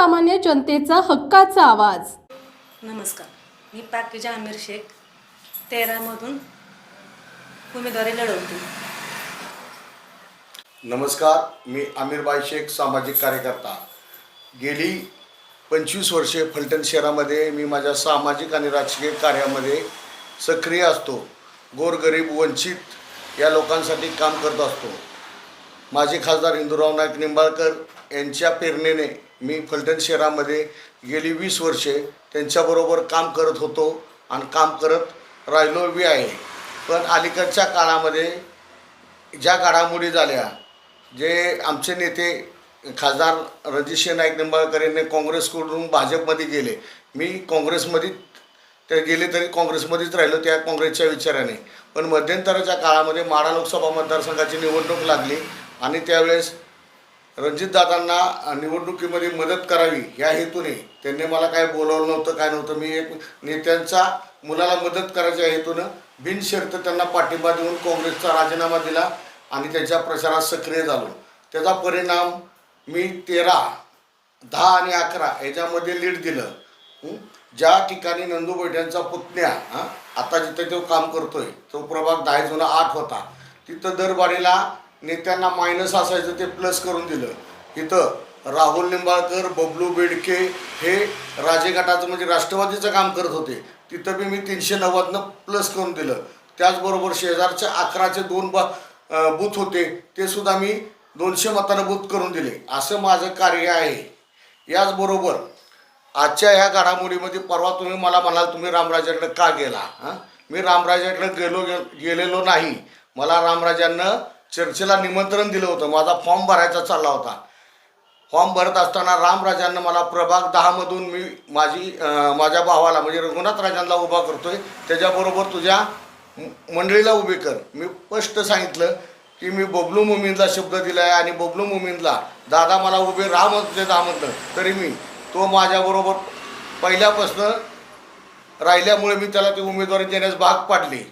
सर्वसामान्य जनतेचा हक्काचा आवाज. नमस्कार. मी पाकिजा आमिर शेख तेरामधून उमेदवारी लढवते. नमस्कार मी आमिरबाई शेख सामाजिक कार्यकर्ता. गेली पंचवीस वर्षे फलटण शहरामध्ये मी माझ्या सामाजिक आणि राजकीय कार्यामध्ये सक्रिय असतो. गोरगरीब वंचित या लोकांसाठी काम करत असतो. माजी खासदार इंदुराव नाईक निंबाळकर यांच्या प्रेरणेने मी फलटण शहरामध्ये गेली वीस वर्षे त्यांच्याबरोबर काम करत होतो आणि काम करत राहिलो बी आहे. पण अलीकडच्या काळामध्ये ज्या घडामोडी झाल्या जे आमचे नेते खासदार रणजितसिंह नाईक निंबाळकर यांनी काँग्रेसकडून भाजपमध्ये गेले. मी काँग्रेसमध्ये ते गेले तरी काँग्रेसमध्येच राहिलो त्या काँग्रेसच्या विचाराने. पण मध्यंतराच्या काळामध्ये माढा लोकसभा मतदारसंघाची निवडणूक लागली आणि त्यावेळेस रणजितदादांना निवडणुकीमध्ये मदत करावी या हेतूने. त्यांनी मला काय बोलावलं नव्हतं काय नव्हतं मी एक नेत्यांचा मुलाला मदत करायच्या हेतूनं बिनशर्त त्यांना पाठिंबा देऊन काँग्रेसचा राजीनामा दिला आणि त्यांच्या प्रचारात सक्रिय झालो. त्याचा परिणाम मी तेरा दहा आणि अकरा याच्यामध्ये लीड दिलं. ज्या ठिकाणी नंदू बैठ्यांचा पुतण्या आता जिथे तो काम करतोय तो प्रभाग दहा जुना आठ होता. तिथं दरबारीला नेत्यांना मायनस असायचं ते प्लस करून दिलं. इथं राहुल निंबाळकर बबलू बेडके हे राजे गटाचं म्हणजे राष्ट्रवादीचं काम करत होते. तिथं बी मी तीनशे नव्वदनं प्लस करून दिलं. त्याचबरोबर शेजारच्या अकराचे दोन बा बूथ होते ते सुद्धा मी दोनशे मतानं बूथ करून दिले. असं माझं कार्य आहे. याचबरोबर आजच्या ह्या घडामोडीमध्ये परवा तुम्ही मला म्हणाल तुम्ही रामराजाकडे का गेला? हां? मी रामराजाकडे गेलो गे गेलेलो नाही. मला रामराजांनं चर्चेला निमंत्रण दिलं होतं. माझा फॉर्म भरायचा चालला होता. फॉर्म भरत असताना रामराजांना मला प्रभाग दहामधून मी माझी माझ्या भावाला म्हणजे रघुनाथ राजांना उभा करतोय. त्याच्याबरोबर तुझ्या मंडळीला उभी कर. मी स्पष्ट सांगितलं की मी बबलू मुमीनला शब्द दिला आहे आणि बबलू मुमीनला दादा मला उभे राम म्हणते दहा म्हटलं तरी मी तो माझ्याबरोबर पहिल्यापासनं राहिल्यामुळे मी त्याला ती उमेदवारी देण्यास भाग पाडली.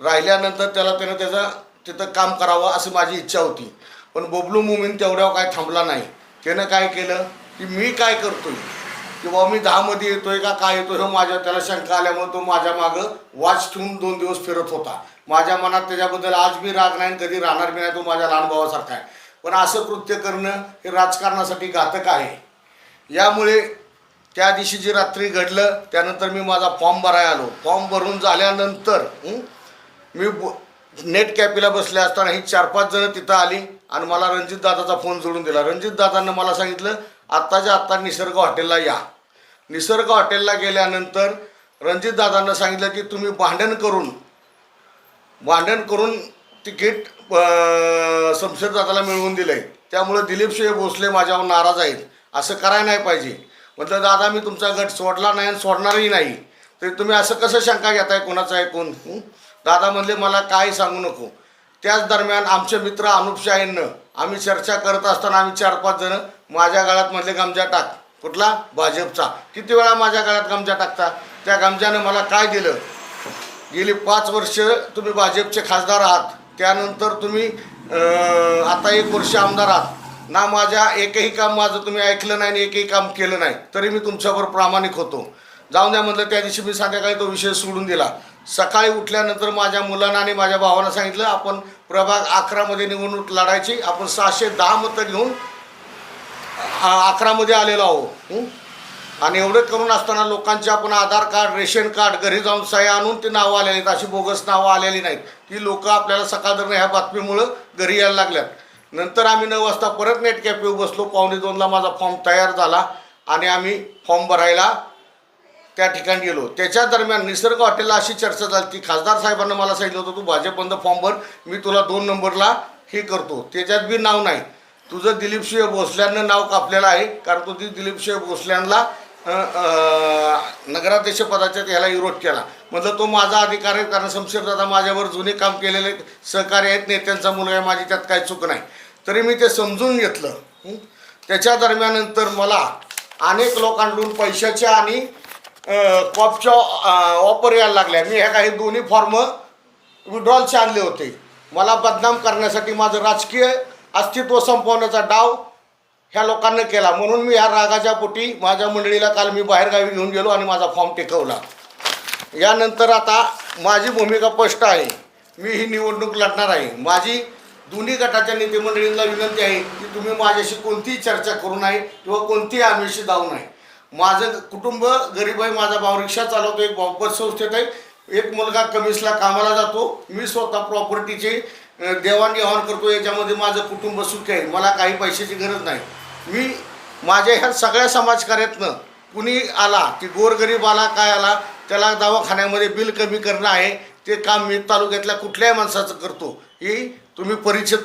राहिल्यानंतर त्याला त्यानं त्याचा तिथं काम करावं अशी माझी इच्छा होती. पण बबलू मुमीन तेवढ्यावर काय थांबला नाही. त्यानं काय केलं? की मी काय करतोय? किंवा मी दहामध्ये येतोय का काय येतोय हे माझ्या त्याला शंका आल्यामुळे तो माझ्या मागं वाच ठेवून दोन दिवस फिरत होता. माझ्या मनात त्याच्याबद्दल आज मी राग नाही कधी राहणार मी नाही तो माझ्या लहान भावासारखा आहे. पण असं कृत्य करणं हे राजकारणासाठी घातक आहे. यामुळे त्या दिवशी जी रात्री घडलं त्यानंतर मी माझा फॉर्म भरायला आलो. फॉर्म भरून झाल्यानंतर मी ब नेट कॅपीला बसले असताना ही चार पाच जणं तिथं आली आणि मला रणजित दादाचा फोन जोडून दिला. रणजित दादांना मला सांगितलं आत्ताच्या आत्ता निसर्ग हॉटेलला या. निसर्ग हॉटेलला गेल्यानंतर रणजित दादांना सांगितलं की तुम्ही भांडण करून भांडण करून तिकीट शमशेर दादाला मिळवून दिलं आहे त्यामुळे दिलीपसिंह भोसले माझ्यावर नाराज आहेत. असं करायला नाही पाहिजे. म्हटलं दादा मी तुमचा गट सोडला नाही आणि सोडणारही नाही. तरी तुम्ही असं कसं शंका घेताय? कोणाचं ऐकून दादा म्हणले मला काही सांगू नको. त्याच दरम्यान आमचे मित्र अनुप शाहींनं आम्ही चर्चा करत असताना आम्ही चार पाच जण माझ्या गळ्यात म्हणले गमजा टाक. कुठला? भाजपचा. किती वेळा माझ्या गळ्यात गमजा टाकता? त्या गमजानं मला काय दिलं? गेली पाच वर्ष तुम्ही भाजपचे खासदार आहात. त्यानंतर तुम्ही आता एक वर्ष आमदार आहात. ना माझ्या एकही काम माझं तुम्ही ऐकलं नाही आणि एकही काम केलं नाही. तरी मी तुमच्यावर प्रामाणिक होतो. जाऊन द्या म्हटलं त्या दिवशी मी संध्याकाळी तो विषय सोडून दिला. सकाळी उठल्यानंतर माझ्या मुलांना आणि माझ्या भावाला सांगितलं आपण प्रभाग अकरामध्ये निवडणूक लढायची आपण सहाशे दहा मतं घेऊन अकरामध्ये आलेलो आहो आणि एवढं करून असताना लोकांचे आपण आधार कार्ड रेशन कार्ड घरी जाऊन सह्या आणून ते नावं आलेली आहेत. अशी बोगस नावं आलेली नाहीत. ती लोकं आपल्याला सकाळधरणं ह्या बातमीमुळं घरी यायला लागल्यात. नंतर आम्ही नऊ वाजता परत नेट कॅफेवर बसलो. पावणे दोनला माझा फॉर्म तयार झाला आणि आम्ही फॉर्म भरायला त्या ठिकाणी गेलो. त्याच्या दरम्यान निसर्ग हॉटेलला अशी चर्चा झाली. ती खासदार साहेबांना मला सांगितलं होतं तू भाजपबंद फॉर्म भर मी तुला दोन नंबरला हे करतो. त्याच्यात बी नाव नाही. तुझं दिलीपसिंह भोसल्यानं नाव कापलेलं आहे कारण तू ती दिलीपसिंह भोसल्यांना नगराध्यक्ष पदाच्या ह्याला विरोध केला. म्हटलं तो माझा अधिकार आहे कारण शमशेरदादा माझ्यावर जुने काम केलेले सहकार्य आहेत नेत्यांचा मुलगा आहे माझी त्यात काही चूक नाही. तरी मी ते समजून घेतलं. त्याच्या दरम्यान नंतर मला अनेक लोकांकडून पैशाच्या आणि कॉपच्या ऑफर यायला लागल्या. मी ह्या काही दोन्ही फॉर्म विड्रॉलचे आणले होते. मला बदनाम करण्यासाठी माझं राजकीय अस्तित्व संपवण्याचा डाव ह्या लोकांना केला. म्हणून मी ह्या रागाच्या पोटी माझ्या मंडळीला काल मी बाहेरगावी घेऊन गेलो आणि माझा फॉर्म टेकवला. यानंतर आता माझी भूमिका स्पष्ट आहे. मी ही निवडणूक लढणार आहे. माझी दोन्ही गटाच्या नेते मंडळींना विनंती आहे की तुम्ही माझ्याशी कोणतीही चर्चा करू नये किंवा कोणतीही आमिषी जाऊ नये. माझं कुटुंब गरीब आहे माझा भाऊ रिक्षा चालवतो एक भाऊ संस्थेत आहे. एक मुलगा कमिसला कामाला जातो. मी स्वतः प्रॉपर्टीचे देवाणघेवाण करतो याच्यामध्ये माझं कुटुंब सुखी आहे. मला काही पैशाची गरज नाही. मी माझ्या ह्या सगळ्या समाजकार्यातनं कुणी आला की गोरगरीब आला काय आला त्याला दवाखान्यामध्ये बिल कमी करणं आहे. ते काम मी तालुक्यातल्या कुठल्याही माणसाचं करतो. ही तुम्ही परिचित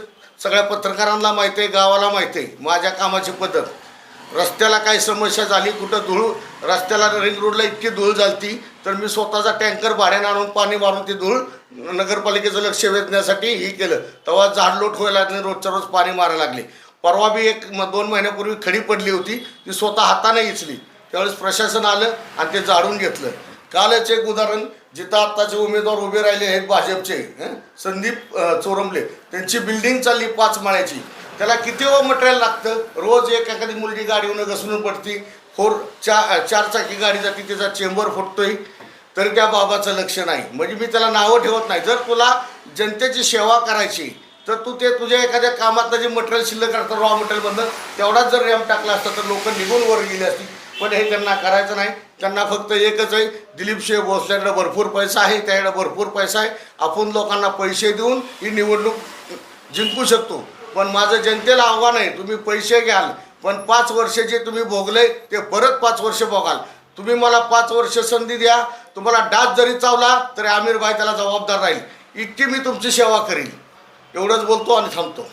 सगळ्या पत्रकारांना माहिती आहे गावाला माहिती आहे. माझ्या कामाची पद्धत. रस्त्याला काही समस्या झाली कुठं धूळ रस्त्याला रिंग रोडला इतकी धूळ झालती तर मी स्वतःचा टँकर भाड्यानं आणून पाणी मारून ती धूळ नगरपालिकेचं लक्ष वेधण्यासाठी हे केलं. तेव्हा झाडलोट व्हायला लागले रोजच्या रोज पाणी मारायला लागले. परवा बी एक म- दोन महिन्यापूर्वी खडी पडली होती ती स्वतः हाताने इचली. त्यावेळेस प्रशासन आलं आणि ते जाळून घेतलं. कालच एक उदाहरण जिथं आत्ताचे उमेदवार उभे राहिले आहेत भाजपचे संदीप चोरमले. त्यांची बिल्डिंग चालली पाच माळ्याची. त्याला किती व मटेरियल लागतं? रोज एक एखादी मुलगी गाडीवरून घसरून पडती. फोर चा चार चाकी गाडी जाते त्याचा चेंबर फुटतोय. तर त्या बाबाचं लक्ष नाही. म्हणजे मी त्याला नावं ठेवत नाही. जर तुला जनतेची सेवा करायची तर तू ते तुझ्या एखाद्या कामातलं जे मटेरियल शिल्लक असतं रॉ मटेरियलमधनं तेवढाच जर रॅम टाकला असता तर लोक निघून वर गेली असती पण हे त्यांना करायचं नाही. त्यांना फक्त एकच आहे दिलीप शेख भोसल्याकडे भरपूर पैसा आहे त्याकडे भरपूर पैसा आहे. आपण लोकांना पैसे देऊन ही निवडणूक जिंकू शकतो. पण माझं जनतेला आव्हान आहे तुम्ही पैसे घ्याल. पण पाच वर्ष जे तुम्ही भोगले ते परत पाच वर्ष भोगाल. तुम्ही मला पाच वर्ष संधी द्या. तुम्हाला डास जरी चावला तरी आमिर भाई त्याला जबाबदार राहील. इतकी मी तुमची सेवा करील. एवढंच बोलतो आणि थांबतो.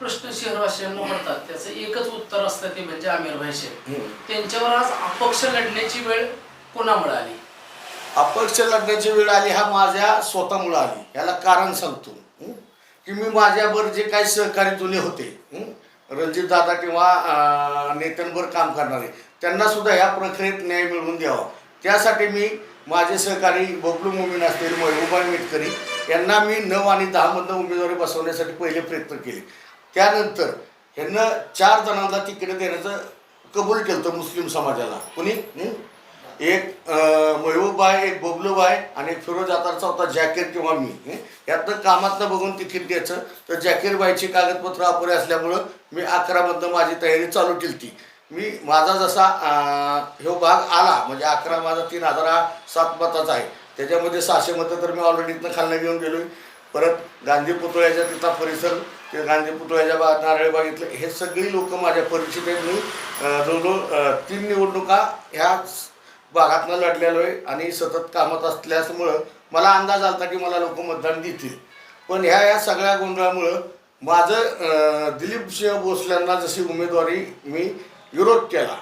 प्रश्न शहरवासियांना पडतात. त्याचं एकच उत्तर असतं ते म्हणजे आमिरभाई शेख. त्यांच्यावर आज अपक्ष लढण्याची वेळ कोणामुळे आली? अपक्ष लढण्याची वेळ आली हा माझ्या स्वतःमुळं आली. याला कारण सांगतो? की मी माझ्यावर जे काही सहकारी जुने होते रणजित दादा किंवा नेत्यांवर काम करणारे त्यांना सुद्धा ह्या प्रक्रियेत न्याय मिळवून द्यावा. त्यासाठी मी माझे सहकारी बबलू मोमीन असतील महबूबा मिटकरी यांना मी नऊ आणि दहामधनं उमेदवारी बसवण्यासाठी पहिले प्रयत्न केले. त्यानंतर ह्यांना चार जणांना तिकीट देण्याचं कबूल केलं होतं मुस्लिम समाजाला. कुणी? एक एक आहे एक बबलूबाय आणि एक फिरोज आतारचा होता जॅकेर किंवा मी. यातनं कामातनं बघून तिकीट द्यायचं तर जॅकीरबाईची कागदपत्र अपुरे असल्यामुळं मी अकरामधनं माझी तयारी चालू केली ती मी माझा जसा ह्यो भाग आला म्हणजे अकरा माझा तीन हजार हा सात मताचा आहे. त्याच्यामध्ये सहाशे मतं तर मी ऑलरेडी इथनं खालनं घेऊन गेलो परत गांधी पुतळ्याच्या तिथला परिसर ते गांधी पुतळ्याच्या बा नारळबाग इथलं हे सगळी लोक माझ्या परिचित आहेत. मी जवळजवळ तीन निवडणुका ह्या भागातनं लढलेलो आहे आणि सतत कामात असल्यामुळं मला अंदाज आला की मला लोक मतदान देतील. पण ह्या या सगळ्या गोंधळामुळं माझं दिलीप सिंह भोसल्यांना जशी उमेदवारी मी विरोध केला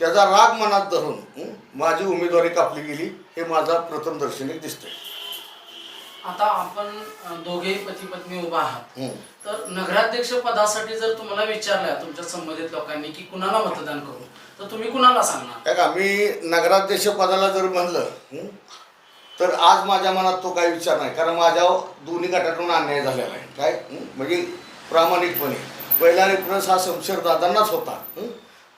त्याचा राग मनात धरून माझी उमेदवारी कापली गेली हे माझा प्रथम दर्शनी दिसतंय. आता आपण दोघेही पती पत्नी उभा आहात. तर नगराध्यक्ष पदासाठी जर तुम्हाला विचारलं तुमच्या संबंधित लोकांनी की कुणाला मतदान करू तर तुम्ही कुणाला सांगणार? का मी नगराध्यक्ष पदाला जर म्हणलं तर आज माझ्या मनात तो काही विचार नाही कारण माझ्या दोन्ही गटातून अन्याय झालेला आहे. काय? म्हणजे प्रामाणिकपणे. पहिला रेफरन्स हा शमशेर दादांनाच होता.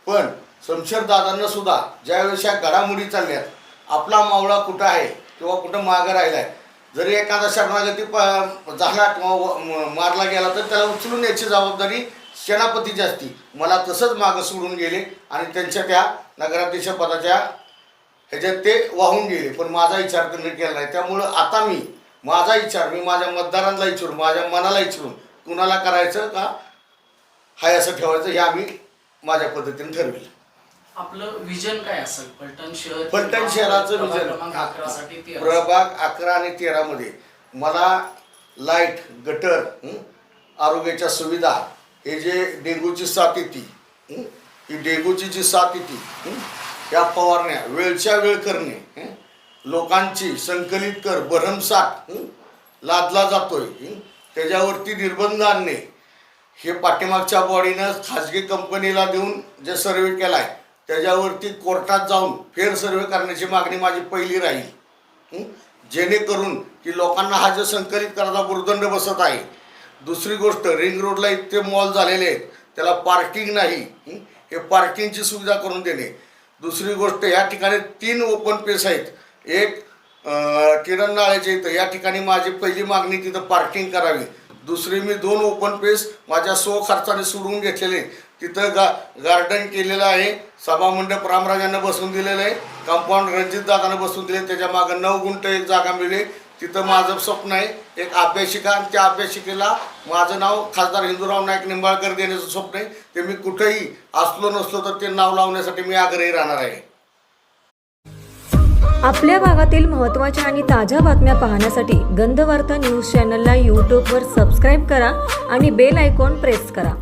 पण शमशेर दादांना सुद्धा ज्यावेळेस ह्या घडामोडी चालल्यात आपला मावळा कुठं आहे किंवा कुठं मागं राहिला आहे जरी एखादा शरणागती प झाला किंवा म- मारला गेला तर त्याला उचलून याची जबाबदारी सेनापतीची असती. मला तसंच मागं सोडून गेले आणि त्यांच्या त्या नगराध्यक्ष पदाच्या ह्याच्यात ते वाहून गेले. पण माझा विचार त्यांनी केला नाही. त्यामुळं आता मी माझा विचार मी माझ्या मतदारांना विचारून माझ्या मनाला विचारून कुणाला करायचं का? हाय असं ठेवायचं हे आम्ही माझ्या पद्धतीने ठरविलं. आपलं विजन काय असेल? फलटण शहर फलटण शहराचं प्रभाग विजन. साठी तेरा. प्रभाग अकरा आणि तेरामध्ये मला लाइट गटर आरोग्याच्या सुविधा हे जे डेंग्यूची साथ येते हं, डेंग्यूची जी साथ येते या फवारण्या वेळच्या वेळ करणे लोकांची संकलित कर भरमसाठ लादला जातोय त्याच्यावरती निर्बंध आणणे. हे पाठीमागच्या बॉडीनं खाजगी कंपनीला देऊन जे सर्वे केला आहे त्याच्यावरती कोर्टात जाऊन फेर सर्वे करण्याची मागणी माझी पहिली राहील. जेणेकरून की लोकांना हा जो संकलित करायचा भुर्दंड बसत आहे दुसरी गोष्ट रिंग रोडला इतके मॉल झालेले आहेत त्याला पार्किंग नाही हे? पार्किंगची सुविधा करून देणे. दुसरी गोष्ट या ठिकाणी तीन ओपन पेस आहेत. एक किरण नाळ्याच्या इथं. या ठिकाणी माझी पहिली मागणी तिथं पार्किंग करावी. दुसरी मी दोन ओपन पेस माझ्या सो खर्चाने सोडून घेतलेले. तिथं गा गार्डन केलेलं आहे. सभामंडप रामराजांना बसवून दिलेलं आहे. कंपाऊंड रणजित दादानं बसवून दिले त्याच्या मागं नऊ गुंठ एक जागा मिळेल. तिथं माझं स्वप्न आहे. एक अभ्यासिका आणि त्या अभ्यासिकेला माझं नाव खासदार हिंदूराव नाईक निंबाळकर देण्याचं स्वप्न आहे. ते मी कुठेही असलो नसलो तर ते नाव लावण्यासाठी मी आग्रही राहणार आहे. आपल्या भागातील महत्त्वाच्या आणि ताज्या बातम्या पाहण्यासाठी गंधवार्ता न्यूज चॅनलला यूट्यूबवर सबस्क्राईब करा आणि बेल आयकॉन प्रेस करा.